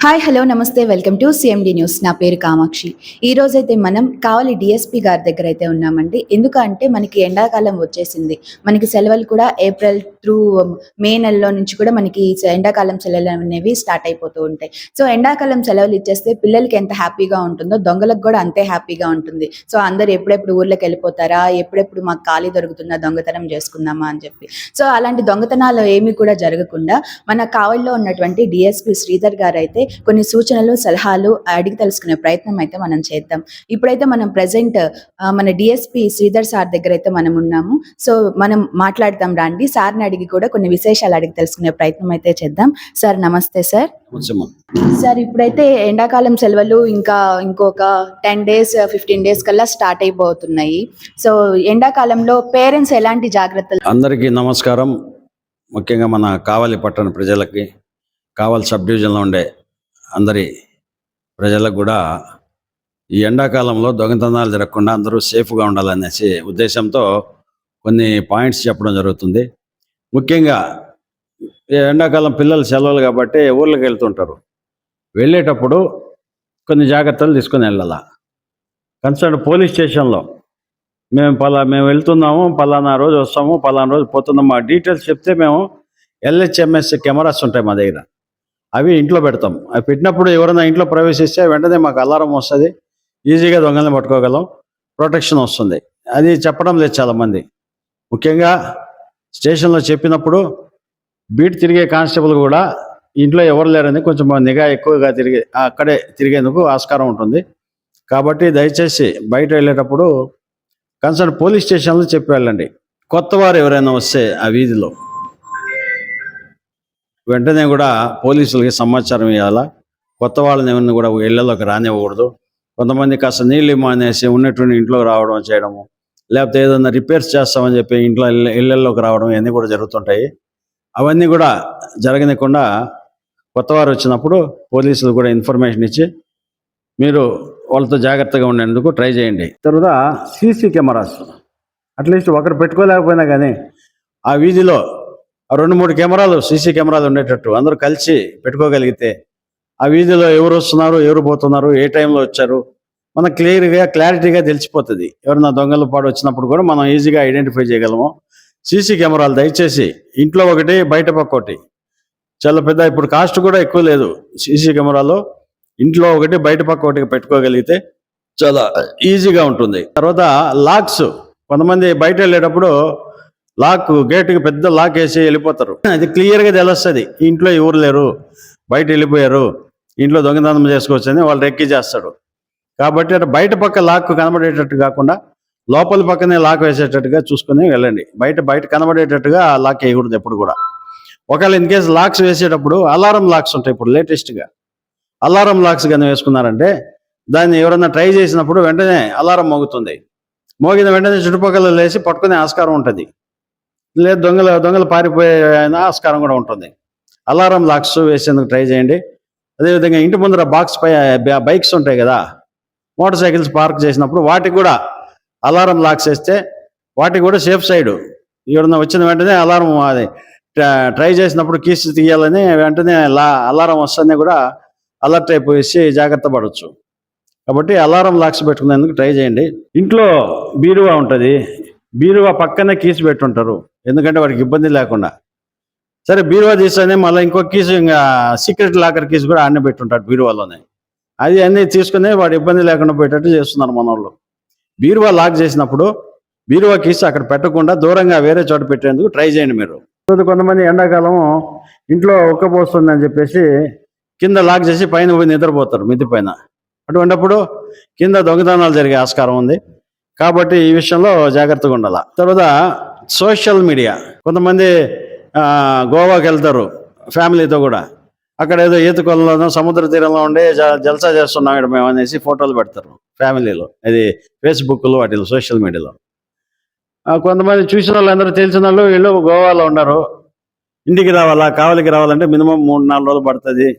Hi hello నమస్తే welcome to CMD news. నా పేరు కామాక్షి. ఈ రోజైతే మనం కావాలి డిఎస్పి గారి దగ్గర అయితే ఉన్నామండి. ఎందుకంటే మనకి ఎండాకాలం వచ్చేసింది. మనకి సెలవులు కూడా ఏప్రిల్ త్రూ మే నెలలో నుంచి కూడా మనకి ఎండాకాలం సెలవులు అనేవి స్టార్ట్ అయిపోతూ ఉంటాయి. సో ఎండాకాలం సెలవులు ఇచ్చేస్తే పిల్లలకి ఎంత హ్యాపీగా ఉంటుందో దొంగలకు కూడా అంతే హ్యాపీగా ఉంటుంది. సో అందరు ఎప్పుడెప్పుడు ఊర్లోకి వెళ్ళిపోతారా? ఎప్పుడెప్పుడు మాకు ఖాళీ దొరుకుతుందా? దొంగతనం చేసుకుందామా? అని చెప్పి. సో అలాంటి దొంగతనాలు ఏమీ కూడా జరగకుండా మన కావలిలో ఉన్నటువంటి డిఎస్పి శ్రీధర్ గారు అయితే కొన్ని సూచనలు సలహాలు అడిగి తెలుసుకునే ప్రయత్నం అయితే మనం చేద్దాం. ఇప్పుడైతే మనం ప్రజెంట్ మన డిఎస్పి శ్రీధర్ సార్ దగ్గర అయితే మనం ఉన్నాము. సో మనం మాట్లాడతాం రండి. సార్ని అడిగి కూడా కొన్ని విశేషాలు అడిగి తెలుసుకునే ప్రయత్నం అయితే చేద్దాం. సార్ నమస్తే సార్. సార్ ఇప్పుడైతే ఎండాకాలం సెలవులు ఇంకా ఇంకొక టెన్ డేస్ ఫిఫ్టీన్ డేస్ కల్లా స్టార్ట్ అయిపోతున్నాయి. సో ఎండాకాలంలో పేరెంట్స్ ఎలాంటి జాగ్రత్తలు? అందరికీ నమస్కారం. ముఖ్యంగా మన కావలి పట్టణ ప్రజలకి కావలి సబ్ డివిజన్లో ఉండే అందరి ప్రజలకు కూడా ఈ ఎండాకాలంలో దొంగతనాలు జరగకుండా అందరూ సేఫ్గా ఉండాలనేసి ఉద్దేశంతో కొన్ని పాయింట్స్ చెప్పడం జరుగుతుంది. ముఖ్యంగా ఈ ఎండాకాలం పిల్లలు సెలవులు కాబట్టి ఊర్లోకి వెళ్తుంటారు. వెళ్ళేటప్పుడు కొన్ని జాగ్రత్తలు తీసుకొని వెళ్ళాలా. కన్సర్న్ పోలీస్ స్టేషన్లో మేము పలా మేము వెళ్తున్నాము పలానా రోజు వస్తాము పలానా రోజు పోతున్నాము. ఆ డీటెయిల్స్ చెప్తే మేము ఎల్హెచ్ఎంఎస్ కెమెరాస్ ఉంటాయి మా దగ్గర. అవి ఇంట్లో పెడతాం. అవి పెట్టినప్పుడు ఎవరైనా ఇంట్లో ప్రవేశిస్తే వెంటనే మాకు అలారం వస్తుంది. ఈజీగా దొంగల్ని పట్టుకోగలం. ప్రొటెక్షన్ వస్తుంది. అది చెప్పడం లేదు చాలామంది. ముఖ్యంగా స్టేషన్లో చెప్పినప్పుడు బీట్ తిరిగే కానిస్టేబుల్ కూడా ఇంట్లో ఎవరు లేరని కొంచెం నిఘా ఎక్కువగా తిరిగే అక్కడే తిరిగేందుకు ఆస్కారం ఉంటుంది. కాబట్టి దయచేసి బయట వెళ్ళేటప్పుడు కన్సర్న్ పోలీస్ స్టేషన్లో చెప్పి వెళ్ళండి. కొత్త వారు ఎవరైనా వస్తే ఆ వీధిలో. వెంటనే కూడా పోలీసులకి సమాచారం ఇవ్వాలా? కొత్త వాళ్ళని ఎవరిని కూడా ఇళ్ళలోకి రానివ్వకూడదు. కొంతమంది కాస్త నీళ్ళు మానేసి ఉన్నటువంటి ఇంట్లో రావడం చేయడము లేకపోతే ఏదైనా రిపేర్స్ చేస్తామని చెప్పి ఇంట్లో ఇళ్ళ- ఇళ్ళల్లోకి రావడం ఇవన్నీ కూడా జరుగుతుంటాయి. అవన్నీ కూడా జరగనికుండా కొత్త వారు వచ్చినప్పుడు పోలీసులు కూడా ఇన్ఫర్మేషన్ ఇచ్చి మీరు వాళ్ళతో జాగ్రత్తగా ఉండేందుకు ట్రై చేయండి. తర్వాత సీసీ కెమెరాస్. అట్లీస్ట్ ఒకరు పెట్టుకోలేకపోయినా కానీ ఆ వీధిలో రెండు మూడు కెమెరాలు సీసీ కెమెరాలు ఉండేటట్టు అందరూ కలిసి పెట్టుకోగలిగితే ఆ వీధిలో ఎవరు వస్తున్నారు ఎవరు పోతున్నారు ఏ టైంలో వచ్చారు మనకు క్లియర్గా క్లారిటీగా తెలిసిపోతుంది. ఎవరైనా దొంగలు పాడు వచ్చినప్పుడు కూడా మనం ఈజీగా ఐడెంటిఫై చేయగలము. సీసీ కెమెరాలు దయచేసి ఇంట్లో ఒకటి బయట పక్క ఒకటి. చాలా పెద్ద ఇప్పుడు కాస్ట్ కూడా ఎక్కువ లేదు సీసీ కెమెరాలో. ఇంట్లో ఒకటి బయట పక్క ఒకటి పెట్టుకోగలిగితే చాలా ఈజీగా ఉంటుంది. తర్వాత లాక్స్. కొంతమంది బయట వెళ్ళేటప్పుడు లాక్ గేటుకి పెద్ద లాక్ వేసి వెళ్ళిపోతారు. అది క్లియర్గా తెలుస్తుంది. ఇంట్లో ఎవరు లేరు. బయట వెళ్ళిపోయారు. ఇంట్లో దొంగతనం చేసుకోవచ్చు వాళ్ళు రెక్కి చేస్తాడు. కాబట్టి అటు బయట పక్క లాక్ కనబడేటట్టు కాకుండా లోపల పక్కనే లాక్ వేసేటట్టుగా చూసుకొని వెళ్ళండి. బయట బయట కనబడేటట్టుగా ఆ లాక్ వేయకూడదు ఎప్పుడు కూడా. ఒకవేళ ఇన్ కేసు లాక్స్ వేసేటప్పుడు అలారం లాక్స్ ఉంటాయి ఇప్పుడు లేటెస్ట్గా అలారం లాక్స్ కానీ వేసుకున్నారంటే దాన్ని ఎవరైనా ట్రై చేసినప్పుడు వెంటనే అలారం మోగుతుంది. మోగిన వెంటనే చుట్టుపక్కల లేచి పట్టుకునే ఆస్కారం ఉంటుంది. లేదు దొంగలు దొంగలు పారిపోయే ఆస్కారం కూడా ఉంటుంది. అలారం లాక్స్ వేసేందుకు ట్రై చేయండి. అదేవిధంగా ఇంటి ముందర బాక్స్ పై బైక్స్ ఉంటాయి కదా మోటార్ సైకిల్స్ పార్క్ చేసినప్పుడు వాటికి కూడా అలారం లాక్స్ వేస్తే వాటికి కూడా సేఫ్ సైడ్. ఎవరన్నా వచ్చిన వెంటనే అలారం అది ట్రై చేసినప్పుడు కీస్ తీయాలని వెంటనే లా అలారం వస్తేనే కూడా అలర్ట్ అయిపోయేసి జాగ్రత్త పడవచ్చు కాబట్టి అలారం లాక్స్ పెట్టుకునేందుకు ట్రై చేయండి. ఇంట్లో బీరువా ఉంటుంది. బీరువా పక్కనే కీస్ పెట్టుంటారు. ఎందుకంటే వాడికి ఇబ్బంది లేకుండా. సరే బీరువా తీస్తేనే మళ్ళీ ఇంకో కీస్ ఇంకా సీక్రెట్ లాకర్ కీస్ కూడా ఆడనే పెట్టుంటాడు బీరువాలోనే. అది అన్నీ తీసుకుని వాడు ఇబ్బంది లేకుండా పోయేటట్టు చేస్తున్నారు మన వాళ్ళు బీరువా లాక్ చేసినప్పుడు బీరువా కీస్ అక్కడ పెట్టకుండా దూరంగా వేరే చోట పెట్టేందుకు ట్రై చేయండి మీరు. కొంతమంది ఎండాకాలం ఇంట్లో ఉక్కపోస్తుంది అని చెప్పేసి కింద లాక్ చేసి పైన పోయి నిద్రపోతారు మిద్ది పైన. అటువంటిప్పుడు కింద దొంగతనాలు జరిగే ఆస్కారం ఉంది. కాబట్టి ఈ విషయంలో జాగ్రత్తగా ఉండాలి. తర్వాత సోషల్ మీడియా. కొంతమంది గోవాకి వెళ్తారు ఫ్యామిలీతో కూడా. అక్కడ ఏదో ఈత కొలంలోనో సముద్ర తీరంలో ఉండే జ- జల్సా చేస్తున్నాం ఇక్కడ మేము అనేసి ఫోటోలు పెడతారు ఫ్యామిలీలో. అది ఫేస్బుక్లో వాటిలో సోషల్ మీడియాలో. కొంతమంది చూసిన వాళ్ళందరూ తెలిసిన వాళ్ళు వీళ్ళు గోవాలో ఉన్నారు. ఇంటికి రావాలా కావలికి రావాలంటే మినిమం మూడు నాలుగు రోజులు పడుతుంది.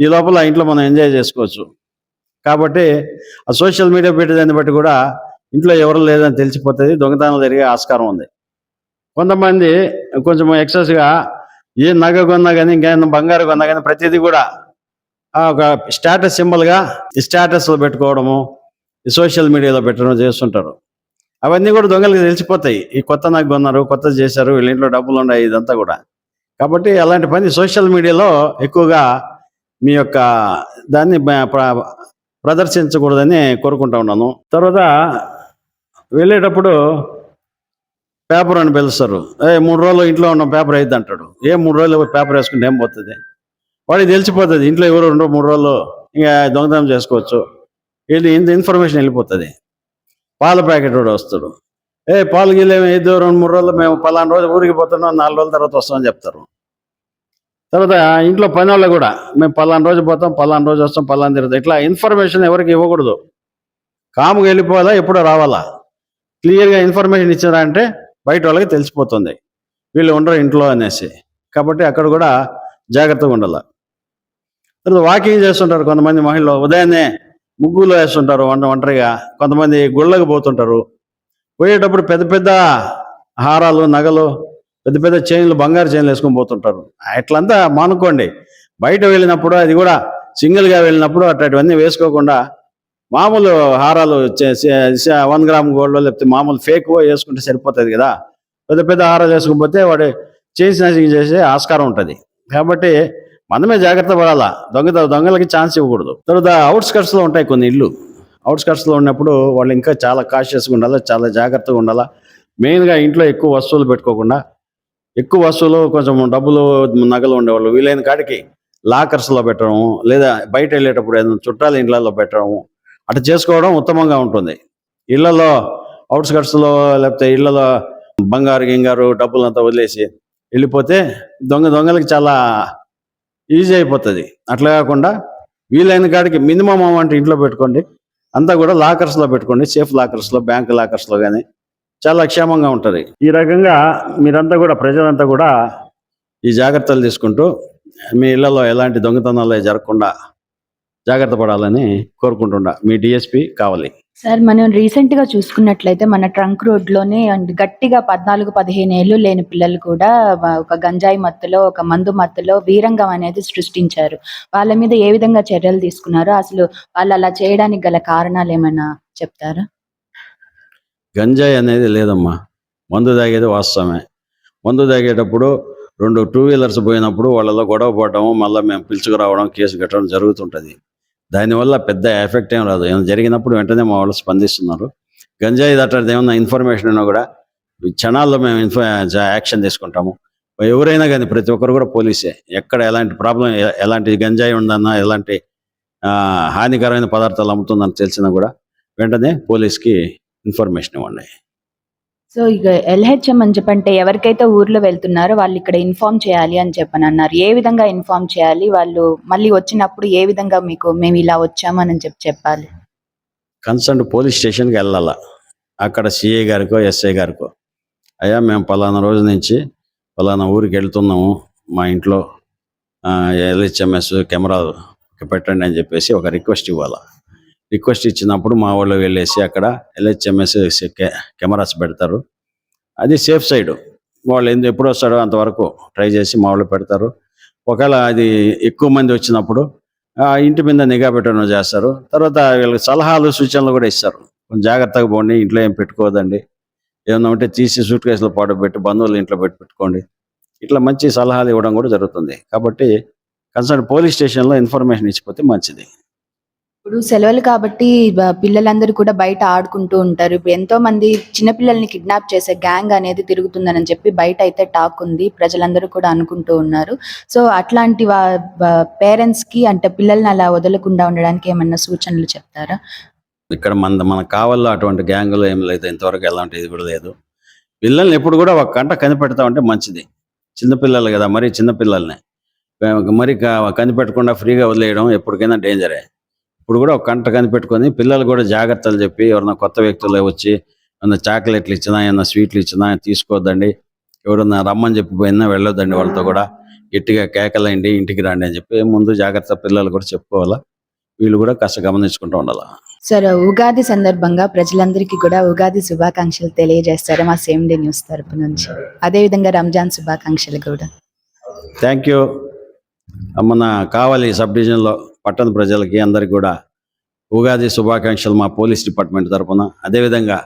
ఈ లోపల ఇంట్లో మనం ఎంజాయ్ చేసుకోవచ్చు. కాబట్టి ఆ సోషల్ మీడియా పెట్టేదాన్ని బట్టి కూడా ఇంట్లో ఎవరు లేదని తెలిసిపోతుంది దొంగతనాలు జరిగే ఆస్కారం ఉంది. కొంతమంది కొంచెం ఎక్సెస్గా ఏ నగ కొన్నా కానీ ఇంకేమైనా బంగారు కొన్నా కానీ ప్రతిదీ కూడా ఒక స్టేటస్ సింబల్గా ఈ స్టేటస్లో పెట్టుకోవడము ఈ సోషల్ మీడియాలో పెట్టడం చేస్తుంటారు. అవన్నీ కూడా దొంగలకి తెలిసిపోతాయి. ఈ కొత్త నాకు కొన్నారు కొత్త చేశారు వీళ్ళ ఇంట్లో డబ్బులు ఉన్నాయి ఇదంతా కూడా. కాబట్టి అలాంటి పని సోషల్ మీడియాలో ఎక్కువగా మీ యొక్క దాన్ని ప్రదర్శించకూడదని కోరుకుంటా ఉన్నాను. తర్వాత వెళ్ళేటప్పుడు పేపర్ అని పిలుస్తారు. ఏ మూడు రోజులు ఇంట్లో ఉన్న పేపర్ అయింది అంటాడు. ఏ మూడు రోజులు పేపర్ వేసుకుంటే ఏం పోతుంది? వాడికి తెలిసిపోతుంది. ఇంట్లో ఎవరు రెండు మూడు రోజులు ఇంకా దొంగతనం చేసుకోవచ్చు. వీళ్ళు ఇంత ఇన్ఫర్మేషన్ వెళ్ళిపోతుంది. పాల ప్యాకెట్ కూడా వస్తాడు. ఏ పాలు గిల్లేము ఐదు రెండు మూడు రోజులు మేము పలానా రోజు ఊరికి పోతున్నాం నాలుగు రోజుల తర్వాత వస్తామని చెప్తారు. తర్వాత ఇంట్లో పని వాళ్ళు కూడా మేము పలానా రోజు పోతాం పలానా రోజు వస్తాం పలానా తిరుగుతాం. ఇట్లా ఇన్ఫర్మేషన్ ఎవరికి ఇవ్వకూడదు. కాముగా వెళ్ళిపోవాలా ఎప్పుడో రావాలా? క్లియర్గా ఇన్ఫర్మేషన్ ఇచ్చారా అంటే బయట వాళ్ళకి తెలిసిపోతుంది. వీళ్ళు ఉండరు ఇంట్లో అనేసి. కాబట్టి అక్కడ కూడా జాగ్రత్తగా ఉండాలి. తర్వాత వాకింగ్ చేస్తుంటారు కొంతమంది మహిళలు. ఉదయాన్నే ముగ్గులు వేస్తుంటారు వంట ఒంటరిగా. కొంతమంది గుళ్ళకు పోతుంటారు. పోయేటప్పుడు పెద్ద పెద్ద హారాలు నగలు పెద్ద పెద్ద చైన్లు బంగారు చైన్లు వేసుకొని పోతుంటారు. అట్లంతా మానుకోండి. బయట వెళ్ళినప్పుడు అది కూడా సింగిల్గా వెళ్ళినప్పుడు అట్లాంటివన్నీ వేసుకోకుండా మామూలు హారాలు వన్ గ్రామ్ గోల్డ్ లేకపోతే మామూలు ఫేక్ వేసుకుంటే సరిపోతుంది కదా. పెద్ద పెద్ద హారాలు వేసుకుపోతే వాడు చేసి చేసే ఆస్కారం ఉంటుంది. కాబట్టి మనమే జాగ్రత్త పడాలా. దొంగ దొంగలకి ఛాన్స్ ఇవ్వకూడదు. తర్వాత అవుట్స్కట్స్లో ఉంటాయి కొన్ని ఇల్లు అవుట్స్కట్స్లో ఉన్నప్పుడు వాళ్ళు ఇంకా చాలా కాషియస్గా ఉండాలి చాలా జాగ్రత్తగా ఉండాలా. మెయిన్గా ఇంట్లో ఎక్కువ వస్తువులు పెట్టుకోకుండా ఎక్కువ వస్తువులు కొంచెం డబ్బులు నగలు ఉండేవాళ్ళు. వీలైన కాడికి లాకర్స్లో పెట్టడం లేదా బయట వెళ్ళేటప్పుడు ఏదైనా చుట్టాల ఇండ్లలో పెట్టడము అట్లా చేసుకోవడం ఉత్తమంగా ఉంటుంది. ఇళ్ళలో అవుట్స్కట్స్లో లేకపోతే ఇళ్ళలో బంగారు గింగారు డబ్బులు అంతా వదిలేసి వెళ్ళిపోతే దొంగ దొంగలకి చాలా ఈజీ అయిపోతుంది. అట్లా కాకుండా వీలైన కాడికి మినిమం అమౌంట్ ఇంట్లో పెట్టుకోండి. అంతా కూడా లాకర్స్లో పెట్టుకోండి. సేఫ్ లాకర్స్లో బ్యాంక్ లాకర్స్లో కానీ చాలా క్షేమంగా ఉంటుంది. ఈ రకంగా మీరంతా కూడా ప్రజలంతా కూడా ఈ జాగ్రత్తలు తీసుకుంటూ మీ ఇళ్ళలో ఎలాంటి దొంగతనాలు జరగకుండా జాగ్రత్త పడాలని కోరుకుంటుండా మీ డిఎస్పి కావాలి. సార్ మనం రీసెంట్గా చూసుకున్నట్లయితే మన ట్రంక్ రోడ్లోనే అండ్ గట్టిగా పద్నాలుగు పదిహేను ఏళ్ళు లేని పిల్లలు కూడా ఒక గంజాయి మత్తులో ఒక మందు మత్తులో వీరంగం అనేది సృష్టించారు. వాళ్ళ మీద ఏ విధంగా చర్యలు తీసుకున్నారో అసలు వాళ్ళు అలా చేయడానికి గల కారణాలు ఏమైనా చెప్తారా? గంజాయి అనేది లేదమ్మా. మందు తాగేది వాస్తవమే. మందు తాగేటప్పుడు రెండు టూ వీలర్స్ పోయినప్పుడు వాళ్ళలో గొడవ పడడం మళ్ళీ మేము పిలుచుకురావడం కేసు కట్టడం జరుగుతుంటుంది. దానివల్ల పెద్ద ఎఫెక్ట్ ఏం రాదు. ఏమైనా జరిగినప్పుడు వెంటనే మా వాళ్ళు స్పందిస్తున్నారు. గంజాయి అట్లాంటిది ఏమన్నా ఇన్ఫర్మేషన్ ఉన్నా కూడా క్షణాల్లో మేము ఇన్ఫ యాక్షన్ తీసుకుంటాము. ఎవరైనా కానీ ప్రతి ఒక్కరు కూడా పోలీసే. ఎక్కడ ఎలాంటి ప్రాబ్లం ఎలాంటి గంజాయి ఉందన్నా ఎలాంటి హానికరమైన పదార్థాలు అమ్ముతుందని తెలిసినా కూడా వెంటనే పోలీస్కి ఇన్ఫర్మేషన్ ఇవ్వండి. సో ఇక ఎల్హెచ్ఎం అని చెప్పంటే ఎవరికైతే ఊర్లో వెళ్తున్నారో వాళ్ళు ఇక్కడ ఇన్ఫార్మ్ చేయాలి అని చెప్పని అన్నారు. ఏ విధంగా ఇన్ఫార్మ్ చేయాలి? వాళ్ళు మళ్ళీ వచ్చినప్పుడు ఏ విధంగా మీకు మేము ఇలా వచ్చామని చెప్పి చెప్పాలి. కన్సర్న్ పోలీస్ స్టేషన్కి వెళ్ళాల? అక్కడ సిఐ గారికో ఎస్ఐ గారికో. అయ్యా మేము పలానా రోజు నుంచి పలానా ఊరికి వెళ్తున్నాము. మా ఇంట్లో ఎల్హెచ్ఎంఎస్ కెమెరా పెట్టండి అని చెప్పేసి ఒక రిక్వెస్ట్ ఇవ్వాలి? రిక్వెస్ట్ ఇచ్చినప్పుడు మా వాళ్ళు వెళ్ళేసి అక్కడ ఎల్హెచ్ఎంఎస్ కెమెరాస్ పెడతారు. అది సేఫ్ సైడ్. వాళ్ళు ఎందు ఎప్పుడు వస్తాడో అంతవరకు ట్రై చేసి మా వాళ్ళు పెడతారు. ఒకవేళ అది ఎక్కువ మంది వచ్చినప్పుడు ఇంటి మీద నిఘా పెట్టడం చేస్తారు. తర్వాత వీళ్ళకి సలహాలు సూచనలు కూడా ఇస్తారు. కొంచెం జాగ్రత్తగా పోండి ఇంట్లో ఏం పెట్టుకోవద్దండి. ఏమన్నా ఉంటే తీసి సూట్ కేసులో పాటు పెట్టి బంధువులు ఇంట్లో పెట్టి పెట్టుకోండి. ఇట్లా మంచి సలహాలు ఇవ్వడం కూడా జరుగుతుంది. కాబట్టి కన్సర్న్ పోలీస్ స్టేషన్లో ఇన్ఫర్మేషన్ ఇచ్చిపోతే మంచిది. ఇప్పుడు సెలవులు కాబట్టి పిల్లలందరూ కూడా బయట ఆడుకుంటూ ఉంటారు. ఇప్పుడు ఎంతో మంది చిన్నపిల్లల్ని కిడ్నాప్ చేసే గ్యాంగ్ అనేది తిరుగుతుందని చెప్పి బయట అయితే టాక్ ఉంది. ప్రజలందరూ కూడా అనుకుంటూ ఉన్నారు. సో అట్లాంటి పేరెంట్స్కి అంటే పిల్లల్ని అలా వదలకుండా ఉండడానికి ఏమన్నా సూచనలు చెప్తారా? ఇక్కడ మన మనకు కావాలో అటువంటి గ్యాంగులు ఏం లేదు. ఇంతవరకు ఎలాంటి ఇది కూడా లేదు. పిల్లల్ని ఎప్పుడు కూడా ఒక కంట కనిపెడతా ఉంటే మంచిది. చిన్నపిల్లలు కదా మరి చిన్నపిల్లల్ని మరి కనిపెట్టకుండా ఫ్రీగా వదిలేయడం ఎప్పటికైనా డేంజరే. ఇప్పుడు కూడా ఒక కంట కనిపెట్టుకొని పిల్లలు కూడా జాగ్రత్తలు చెప్పి ఎవరైనా కొత్త వ్యక్తులు వచ్చి ఏమన్నా చాక్లెట్లు ఇచ్చినా ఏమన్నా స్వీట్లు ఇచ్చినా తీసుకోవద్దండి. ఎవరన్నా రమ్మని చెప్పి పోయినా వెళ్ళొద్దండి వాళ్ళతో కూడా. గట్టిగా కేకలండి ఇంటికి రండి అని చెప్పి ముందు జాగ్రత్త పిల్లలు కూడా చెప్పుకోవాలా. వీళ్ళు కూడా కాస్త గమనించుకుంటూ ఉండాలి. సార్ ఉగాది సందర్భంగా ప్రజలందరికీ కూడా ఉగాది శుభాకాంక్షలు తెలియజేస్తారు మా సేమ్ డే న్యూస్ తరపు నుంచి? అదే విధంగా రంజాన్ శుభాకాంక్షలు కూడా. Thank you. మన కావాలి సబ్ డివిజన్లో. పట్టణ ప్రజలకి అందరికి కూడా ఉగాది శుభాకాంక్షలు మా పోలీస్ డిపార్ట్మెంట్ తరఫున అదేవిధంగా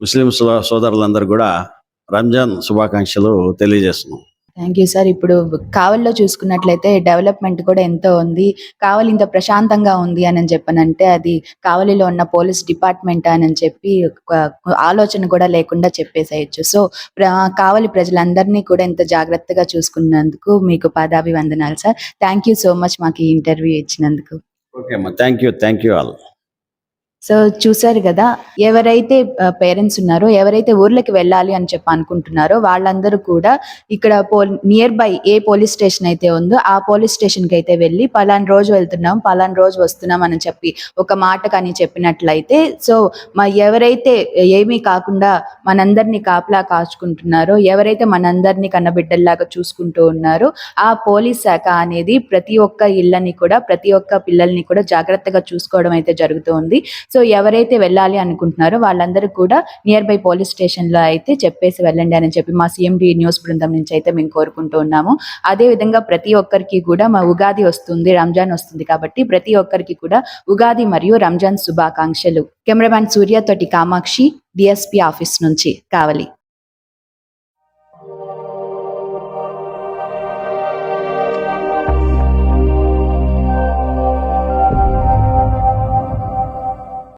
ముస్లిం సో- సోదరులందరూ కూడా రంజాన్ శుభాకాంక్షలు తెలియజేస్తున్నాం. థ్యాంక్ యూ సార్ ఇప్పుడు కావలిలో చూసుకున్నట్లయితే డెవలప్మెంట్ కూడా ఎంతో ఉంది. కావలి ఇంత ప్రశాంతంగా ఉంది అని చెప్పనంటే అది కావలిలో ఉన్న పోలీస్ డిపార్ట్మెంట్ అని చెప్పి ఆలోచన కూడా లేకుండా చెప్పేసేయచ్చు. సో కావలి ప్రజలందరినీ కూడా ఇంత జాగ్రత్తగా చూసుకున్నందుకు మీకు పాదాభివందనాలు sir thank you so much మాకు ఈ ఇంటర్వ్యూ ఇచ్చినందుకు. ఓకే అమ్మా thank you thank you all so చూసారు కదా ఎవరైతే పేరెంట్స్ ఉన్నారో ఎవరైతే ఊర్లకి వెళ్ళాలి అని చెప్పి అనుకుంటున్నారో వాళ్ళందరూ కూడా ఇక్కడ పో near by a police station అయితే ఉందో ఆ పోలీస్ స్టేషన్కి అయితే వెళ్ళి పలానా రోజు వెళ్తున్నాం పలానా రోజు వస్తున్నాం అని చెప్పి ఒక మాట కానీ చెప్పినట్లయితే సో మా ఎవరైతే ఏమీ కాకుండా మనందరినీ కాపలా కాచుకుంటున్నారో ఎవరైతే మనందరినీ కన్నబిడ్డల్లాగా చూసుకుంటూ ఉన్నారో ఆ పోలీస్ శాఖ అనేది ప్రతి ఒక్క ఇళ్ళని కూడా ప్రతి ఒక్క పిల్లల్ని కూడా జాగ్రత్తగా చూసుకోవడం అయితే జరుగుతుంది. సో ఎవరైతే వెళ్ళాలి అనుకుంటున్నారో వాళ్ళందరూ కూడా నియర్ బై పోలీస్ స్టేషన్లో అయితే చెప్పేసి వెళ్ళండి అని చెప్పి మా సిఎండి న్యూస్ బృందం నుంచి అయితే మేము కోరుకుంటూ ఉన్నాము. అదే విధంగా ప్రతి ఒక్కరికి కూడా మా ఉగాది వస్తుంది రంజాన్ వస్తుంది కాబట్టి ప్రతి ఒక్కరికి కూడా ఉగాది మరియు రంజాన్ శుభాకాంక్షలు. కెమెరామ్యాన్ సూర్య తోటి కామాక్షి డిఎస్పీ ఆఫీస్ నుంచి కావలి.